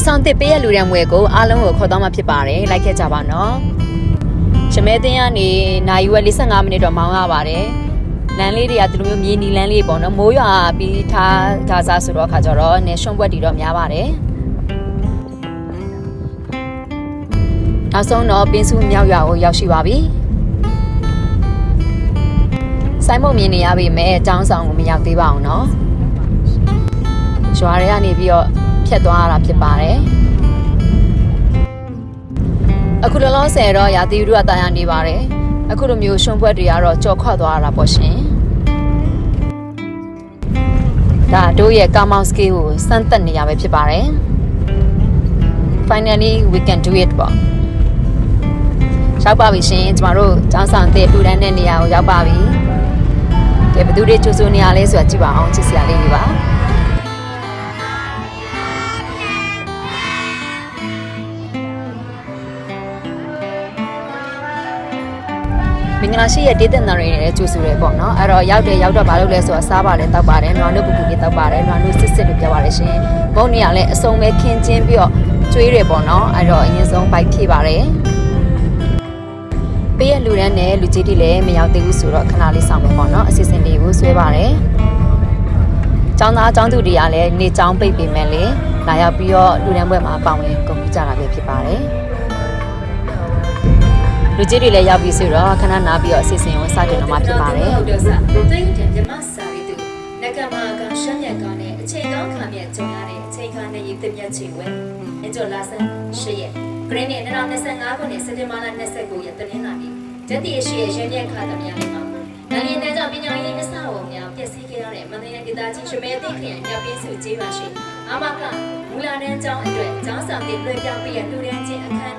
အဆောင်သစ်ပေးရလူရန်မွေကိုအားလုံးကိုခေါ်သွားမှာဖြစ်ပါတယ်လိုက်ခဲ့ကြပါနော်ရမဲတင်းကနေနာယူဝက်45မိနစ်တော့မောင်းရပါတယ်လမ်းလေးတွေကဒီလိုမျိုးမြေနီလမ်းလေးပေါ့နော်မိုးရွာပြီးထားဂါဇာဆိုတော့အခါကျတော့နည်းရှုံးပွက်တီတော့များပါတယ်နောက်ဆုံးတော့ပင်စုမြောက်ရွာကိုရောက်ရှိပါပြီဆိုင်မုံမြင်နေရပြီမဲ့တောင်းဆောင်ကိုမရောက်သေးပါအောင်နော်ရွာတွေကနေပြီးတော့ ဖြတ်သွားရတာဖြစ်ပါတယ်အခုလောလောဆယ်တော့ရာသီဥတုကတာယာနေပါတယ်အခုလိုမျိုးရှုံးဘွက်တွေကတော့ကြော်ခွတ်သွားရတာပေါ့ရှင်ဒါတို့ရဲ့ကာမောင်စကေးကိုစမ်းသက်နေရပဲဖြစ်ပါတယ် finally we can do it ပေါ့ရောက်ပါပြီရှင်ကျမတို့ចောင်းဆောင်တဲ့လူတန်းတဲ့နေရာကိုရောက်ပါပြီကဲဘယ်သူတွေကြိုးစိုးနေရလဲဆိုတာကြည့်ပါအောင်ချစ်စရာလေးတွေပါ င်္ဂလာရှိရဲ့ဒေသနာတွေနဲ့ကြိုးဆိုရဲပေါ့နော်အဲ့တော့ရောက်တယ်ရောက်တော့မလုပ်လဲဆိုတော့စားပါလဲတောက်ပါတယ်နွားနုပူပူလေးတောက်ပါတယ်နွားနုစစ်စစ်လို့ပြောပါတယ်ရှင်မုံနေရလဲအစုံပဲခင်းချင်းပြီးတော့ကျွေးတယ်ပေါ့နော်အဲ့တော့အရင်ဆုံးဘိုက်ဖြည့်ပါတယ်ပေးရလူရန်နဲ့လူကြီးတွေလည်းမရောက်သေးဘူးဆိုတော့ခဏလေးဆောင်မယ်ပေါ့နော်အစီအစဉ်လေးကိုဆွဲပါတယ်ចောင်းသားចောင်းသူတွေကလည်းနေចောင်းပိတ်ပေမဲ့လေလာရောက်ပြီးတော့လူရန်ဘွဲ့မှာပေါဝင်ကုန်ပြကြတာပဲဖြစ်ပါတယ် လူကြီးတွေလည်းရောက်ပြီဆိုတော့ခဏနားပြီးတော့အစီအစဉ်ကိုစတင်တော့မှာဖြစ်ပါတယ်ဟုတ်တယ်ဆာတိတ်တယ်မြမစာရီတူနကမကရှမ်းရကနဲ့အချိန်ကောင်းခံမြကြုံရတဲ့အချိန်ခါနဲ့ရည်တမြတ်ချေဝဲအကျော်လာဆန်ရှရက်ဂရင်းနဲ့2025ခုနှစ်စက်တင်ဘာလ29ရက်တနင်္လာနေ့ဓာတ်တရရှိရဲ့ရင်းမြက်ခါသမ ्या လေးမှာနိုင်ငံတန်းကြောင့်ပညာရေးအစအဝများပျက်စီးခဲ့ရတဲ့မန္တလေးဒေသကြီးရှမဲသိခရိုင်မြောက်ပြင်းစုကျေးပါရှိအမကမူလာတန်းကျောင်းအတွက်ကျောင်းဆောင်တင်လွှဲပြောင်းပေးရလူရန်ချင်းအခမ်း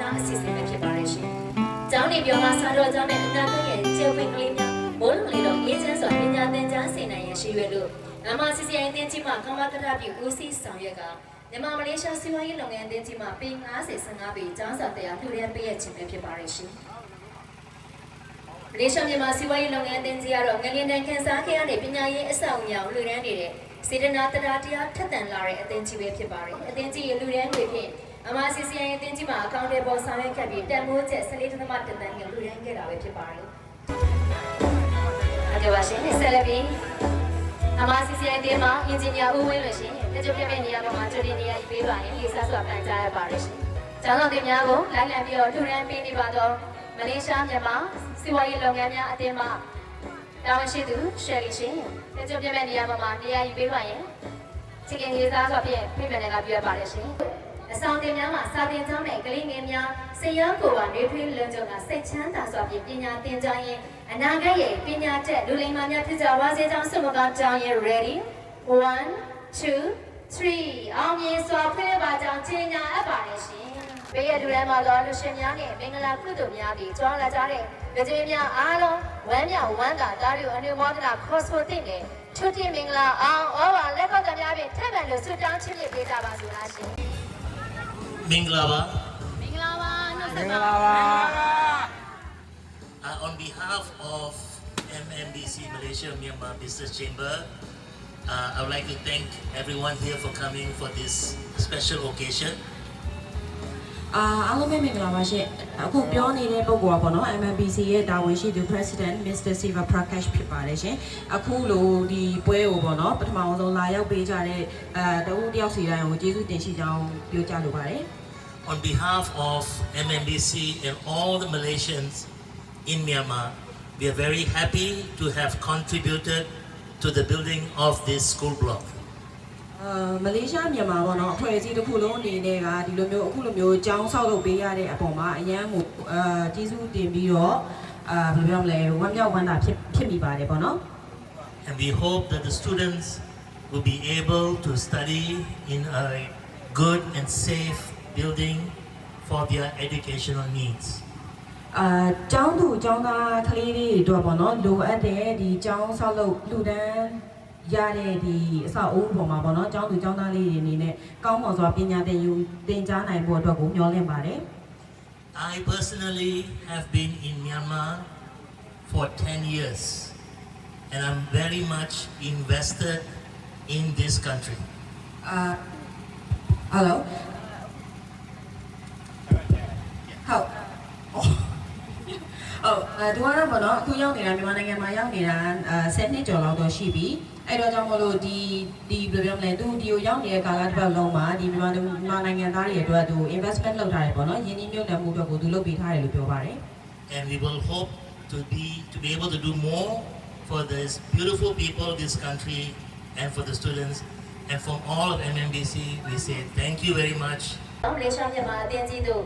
နေပြောမှာစာတော်ကျောင်းနဲ့အနာဂတ်ရဲ့ကျေပင်ကလေးများမိုးလုံလေးတော့ရေးချမ်းစွာပညာသင်ကြားစေနိုင်ရရှိရွယ်လို့အမစီစီအိုင်တင်ကြီးမှာကမ္ဘာတရပြုဦးစီးဆောင်ရွက်ကမြန်မာမလေးရှားစီးပွားရေးလုပ်ငန်းအသင်းကြီးမှာပေ90 15ပေကျောင်းစာတရားလှူဒန်းပေးရခြင်းပဲဖြစ်ပါတယ်ရှင်။မလေးရှားမြန်မာစီးပွားရေးလုပ်ငန်းအသင်းကြီးကတော့ငလျင်တန်ခန်းစားခဲ့ရတဲ့ပညာရေးအဆောက်အအုံလှူဒန်းနေတဲ့စေတနာတရားတရားထက်သန်လာတဲ့အသင်းကြီးပဲဖြစ်ပါတယ်။အသင်းကြီးရဲ့လှူဒန်းတွေဖြင့် အမစီစီအိုင်အသင်းကြီးမှာအကောင့်တွေပေါ်ဆောင်ရွက်ခဲ့ပြီးတန်မိုးကျက်14.1တန်ကိုလှူဒန်းခဲ့တာပဲဖြစ်ပါတယ်။အကြပါရှင်ဆက်လက်ပြီးအမစီစီအိုင်တင်းမှာအင်ဂျင်နီယာဦးဝင်းလို့ရှင်တကြပြပြနေရာပေါ်မှာကျွတင်နေရာရေးပေးပါရင်လေးစားစွာပန်ကြားရပါတယ်ရှင်။ကျောင်းတော်တင်များကိုလိုက်လံပြီးတော့လှူဒန်းပေးနေပါတော့မလေးရှားမြန်မာစီးပွားရေးလုပ်ငန်းများအသင်းမှတာဝန်ရှိသူရှယ်လီရှင်တကြပြပြနေရာပေါ်မှာနေရာရေးပေးပါရင်ချစ်ခင်ရေးစားစွာဖြင့်ပြည့်မြတ်နေလာပြရပါတယ်ရှင်။ အဆောင်တင်များမှာစာတင်ကျောင်းနဲ့ကလေးငယ်များစိတ်ရမ်းကိုယ်ပါနေထွေးလွန်ကြုံကစိတ်ချမ်းသာစွာဖြင့်ပညာသင်ကြားရင်အနာဂတ်ရဲ့ပညာတက်လူလိမ္မာများဖြစ်ကြပါစေကြောင်းဆုမကောင်းကြောင်းရင် ready 1 2 3အောင်မြင်စွာဖွင့်ပါကြောင်းကြီးညာအပ်ပါတယ်ရှင်။ဘေးရလူတိုင်းမှာတော့လူရှင်များနဲ့မင်္ဂလာကုသိုလ်များပြီးကျွမ်းလာကြတဲ့ကြည်များအားလုံးဝမ်းမြောက်ဝမ်းသာတာရီအနုမောဒနာခေါ်ဆိုတဲ့နဲ့ချွတ်တင်မင်္ဂလာအောင်ဩဝါလက်ခေါ်သများဖြင့်ထပ်မံလို့ဆုတောင်းချီးမြှင့်ပေးကြပါစို့လားရှင်။ မင်္ဂလာပါ မင်္ဂလာပါနှုတ်ဆက်ပါ Uh, on behalf of MMBC Malaysia Myanmar Business Chamber uh, I would like to thank everyone here for coming for this special occasion အာအားလုံးပဲမင်္ဂလာပါရှင်အခုပြောနေတဲ့ပုံကောပေါ့နော် MMBC ရဲ့တာဝန်ရှိသူ President Mr. Siva Prakash ဖြစ်ပါတယ်ရှင်အခုလိုဒီပွဲကိုပေါ့နော်ပထမဆုံးလာရောက်ပေးကြတဲ့အဲတဦးတယောက်စီတိုင်းကိုကျေးဇူးတင်ရှိကြောင်းပြောကြလိုပါတယ် on behalf of MMBC and all the Malaysians in Myanmar we are very happy to have contributed to the building of this school block အာမလေးရှားမြန်မာပေါ့နော်အဖွဲ့အစည်းတစ်ခုလုံးအနေနဲ့ကဒီလိုမျိုးအခုလိုမျိုးအကြောင်းဆောက်လုပ်ပေးရတဲ့အပေါ်မှာအရန်ကိုအာကျေးဇူးတင်ပြီးတော့အာဘယ်လိုပြောမလဲဝမ်းမြောက်ဝမ်းသာဖြစ်ဖြစ်မိပါတယ်ပေါ့နော် and we hope that the students will be able to study in a good and safe building for their educational needs. အာကျောင်းသူကျောင်းသားကလေးတွေအတွက်ပေါ့နော်လိုအပ်တဲ့ဒီကျောင်းဆောက်လုပ်လူတန်းရတဲ့ဒီအဆောက်အဦပေါ်မှာပေါ့နော်ကျောင်းသူကျောင်းသားလေးတွေအနေနဲ့ကောင်းမွန်စွာပညာသင်ယူသင်ကြားနိုင်ဖို့အတွက်ကိုမျှော်လင့်ပါတယ် I personally have been in Myanmar for 10 years and I'm very much invested in this country. အာ ဟယ်လို အဲသူကတော့ပေါ့နော်အခုရောက်နေတာမြန်မာနိုင်ငံမှာရောက်နေတာအဲ10နှစ်ကျော်လောက်တော့ရှိပြီအဲ့တော့ကြောင့်မလို့ဒီဒီဘယ်လိုပြောမလဲသူဒီကိုရောက်နေတဲ့ကာလတစ်ပတ်လုံးမှာဒီမြန်မာမြန်မာနိုင်ငံသားတွေအတွက်သူ investment လုပ်ထားတယ်ပေါ့နော်ယင်းနှိမ့်မြုပ်နှံမှုအတွက်ကိုသူလုပ်ပေးထားတယ်လို့ပြောပါတယ် and we will hope to be to be able to do more for this beautiful people of this country and for the students and from all of MMBC we say thank you very much မလေးရှားမြန်မာအသင်းကြီးတို့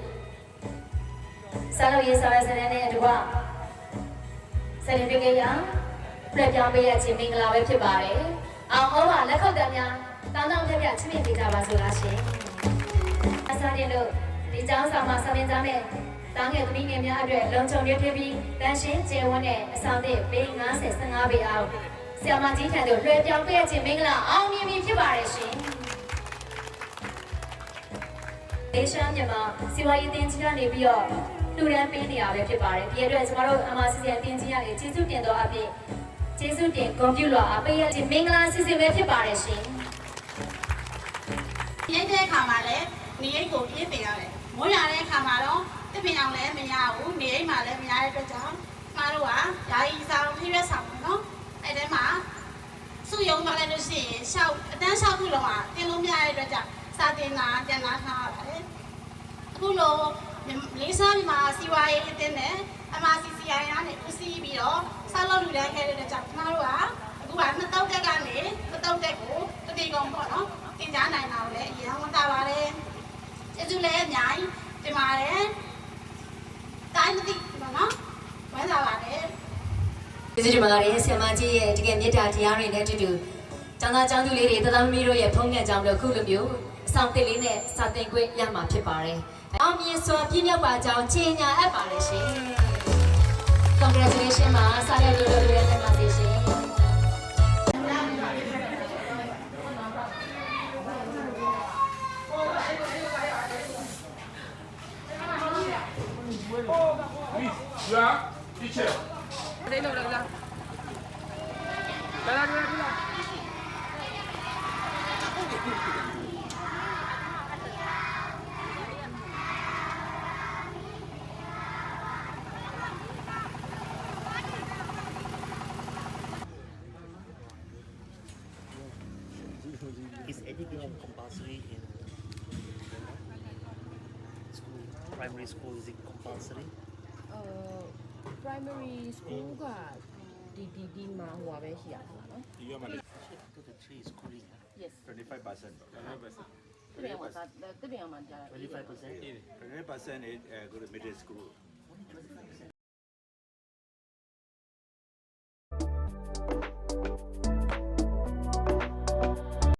စာလို့ရေးစာရစတဲ့နဲ့အတူကဆက်လက်တွေ့ကြရပြပြပေးရခြင်းမင်္ဂလာပဲဖြစ်ပါတယ်။အောင်ဟောပါလက်ခုပ်တန်းများတောင်းတောင်းပြပြချစ်မြတ်ပေးကြပါစို့လားရှင်။အစားတင်လို့ဒီကျောင်းဆောင်မှာဆမင်းသားမဲ့တောင်းငယ်သမီးငယ်များအတွက်လုံခြုံရေးဖြစ်ပြီးတန်ရှင်းကျယ်ဝန်းတဲ့အဆောင်သစ်ပေ90 15ပေအောင်ဆရာမကြီးထံသို့လွှဲပြောင်းပေးရခြင်းမင်္ဂလာအောင်မြင်ပြီဖြစ်ပါတယ်ရှင်။ဒေရှမ်းမြန်မာစီဝါရေးတင်ကြီးကနေပြီးတော့ လူရန်ပေးနေရပဲဖြစ်ပါတယ်ဒီအတွက်ကျွန်တော်တို့ MRCC အတင်ကြီးကနေကျေးဇူးတင်တော်အဖြစ်ကျေးဇူးတင်ဂုဏ်ပြုလွှာအပေးရခြင်းမင်္ဂလာစီစဉ်ပဲဖြစ်ပါတယ်ရှင်ပြည့်တဲ့အခါမှာလည်းနေအိတ်ကိုပြည့်ပင်ရတယ်။မိုးရတဲ့အခါမှာတော့တပင်အောင်လည်းမရဘူး။နေအိတ်မှာလည်းမရတဲ့အတွက်ကြောင့်ကျမတို့ကယာယီဆောင်ဖြည့်ရက်ဆောင်ပေါ့နော်။အဲ့ဒီမှာစုယုံသွားလိုက်လို့ရှိရင်ရှောက်အတန်းရှောက်ခုလုံးကတင်လို့မရတဲ့အတွက်ကြောင့်စာတင်တာတင်လာထားပါတယ်။အခုလို လေးစားမြန်မာစီဝါရေးအတင်းနဲ့ MRCCI ကနေဦးစီးပြီးတော့ဆောက်လုပ်လူတန်းခဲ့တဲ့အတွက်ကြောင့်ကျမတို့ကအခုကနှစ်တောက်တက်ကနေနှစ်တောက်တက်ကိုတတိကုံပေါ့နော်သင်ကြားနိုင်တာကိုလည်းအရင်ကတာပါတယ်ကျေးဇူးလည်းအများကြီးတင်ပါတယ်တိုင်းမသိဘူးနော်ဝမ်းသာပါတယ်ကျေးဇူးတင်ပါတယ်ဆရာမကြီးရဲ့တကယ်မေတ္တာတရားတွေနဲ့အတူတူကျောင်းသားကျောင်းသူလေးတွေတသားမီးတို့ရဲ့ဖုံးငယ်ကြောင့်လို့ခုလိုမျိုးအဆောင်တစ်လေးနဲ့စာသင်ခွင့်ရမှာဖြစ်ပါတယ် အောင်မြင်စွာပြည့်မြောက်ပါကြောင်းကြေညာအပ်ပါတယ်ရှင် Congratulations ပါစာရလို့လို့ရတဲ့ပါစေရှင် Is education compulsory in school? Primary school is it compulsory? Uh, primary school ကဒီဒီဒီမှာဟိုပါပဲရှိရမှာနော် You are Malay. After the three is yes 25 percent. တပင်ဝင်စားတပင်ဝင်မှာကြာ Twenty five percent. 25 percent is uh, eh, go to middle school. Twenty five